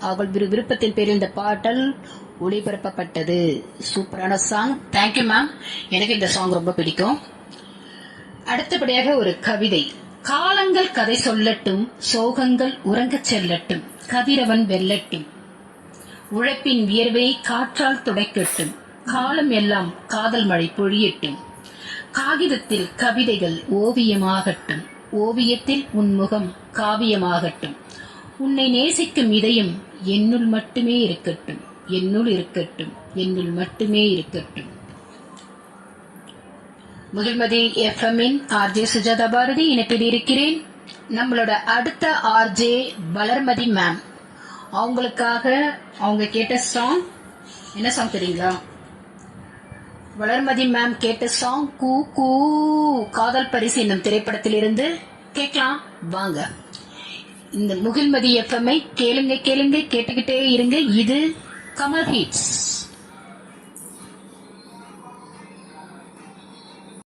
அவள் விரு- விருப்பத்தின் பேரில் இந்த பாடல் ஒளிபரப்பப்பட்டது. சூப்பரான சாங் தேங்க்யூ மேம் எனக்கு இந்த சாங் ரொம்ப பிடிக்கும். அடுத்தபடியாக ஒரு கவிதை. காலங்கள் கதை சொல்லட்டும் சோகங்கள் உறங்கச் செல்லட்டும் கதிரவன் வெல்லட்டும். உழைப்பின் வியர்வை காற்றால் துடைக்கட்டும் காலம் எல்லாம் காதல் மழை பொழியட்டும். காகிதத்தில் கவிதைகள் ஓவியமாகட்டும் ஓவியத்தில் உன் முகம் காவியமாகட்டும். உன்னை நேசிக்கும் இதயம் என்னுள் மட்டுமே இருக்கட்டும். என்னுள் இருக்கட்டும். என்னுள் மட்டுமே இருக்கட்டும். முதல்மதி எஃப்எம்மின் ஆர்ஜே சுஜாதா பாரதி இணைப்பில் இருக்கிறேன். நம்மளோட அடுத்த ஆர்ஜே வளர்மதி மேம் அவங்களுக்காக அவங்க கேட்ட சாங் என்ன சாங் தெரியுங்களா? வளர்மதி மேம் கேட்ட சாங் கூ கூ காதல் பரிசு என்னும் திரைப்படத்திலிருந்து கேட்கலாம். வாங்க. இந்த முகில்மதி எஃப்எம்ஐ கேளுங்க கேளுங்க கேட்டுக்கிட்டே இருங்க. இது கமல் ஹீட்ஸ்.